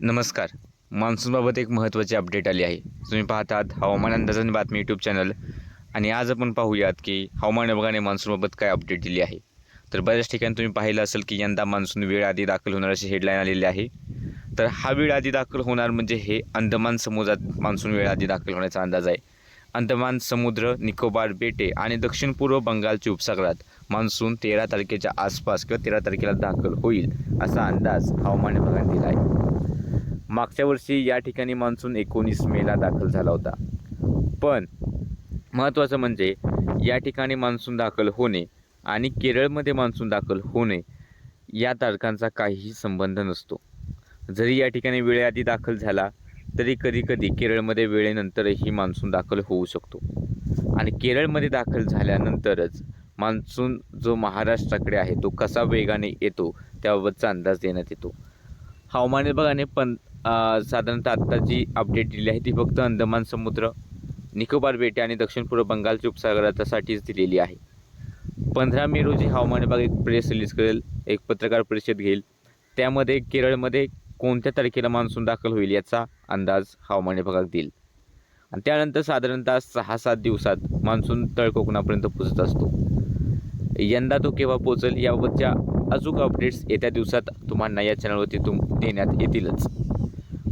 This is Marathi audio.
नमस्कार. मान्सूनबाबत एक महत्त्वाची अपडेट आली आहे. तुम्ही पाहतात हवामान अंदाजाने बातमी यूट्यूब चॅनल आणि आज आपण पाहूयात की हवामान विभागाने मान्सूनबाबत काय अपडेट दिली आहे. तर बऱ्याच ठिकाणी तुम्ही पाहिलं असेल की यंदा मान्सून वेळ आधी दाखल होणार अशी हेडलाईन आलेली आहे. तर हा वेळ आधी दाखल होणार म्हणजे हे अंदमान समुद्रात मान्सून वेळ आधी दाखल होण्याचा अंदाज आहे. अंदमान समुद्र निकोबार बेटे आणि दक्षिण पूर्व बंगालच्या उपसागरात मान्सून तेरा तारखेच्या आसपास किंवा तेरा तारखेला दाखल होईल असा अंदाज हवामान विभागाने दिला आहे. मागच्या वर्षी या ठिकाणी मान्सून एकोणीस मेला दाखल झाला होता. पण महत्त्वाचं म्हणजे या ठिकाणी मान्सून दाखल होणे आणि केरळमध्ये मान्सून दाखल होणे या तारखांचा काहीही संबंध नसतो. जरी या ठिकाणी वेळेआधी दाखल झाला तरी कधीकधी केरळमध्ये वेळेनंतरही मान्सून दाखल होऊ शकतो. आणि केरळमध्ये दाखल झाल्यानंतरच मान्सून जो महाराष्ट्राकडे आहे तो कसा वेगाने येतो त्याबाबतचा अंदाज देण्यात येतो. हवामान विभागाने पण साधारणतः आत्ता जी अपडेट दिली आहे ती फक्त अंदमान समुद्र निकोबार बेटे आणि दक्षिण पूर्व बंगालच्या उपसागरातासाठीच दिलेली आहे. पंधरा मे रोजी हवामान विभाग एक प्रेस रिलीज करेल एक पत्रकार परिषद घेईल. त्यामध्ये केरळमध्ये कोणत्या तारखेला मान्सून दाखल होईल याचा अंदाज हवामान विभागात देईल. आणि त्यानंतर साधारणतः सहा सात दिवसात मान्सून तळ कोकणापर्यंत पोचत असतो. यंदा तो केव्हा पोचेल याबाबतच्या अचूक अपडेट्स येत्या दिवसात तुम्हाला या चॅनलवरती तुम देण्यात येतीलच.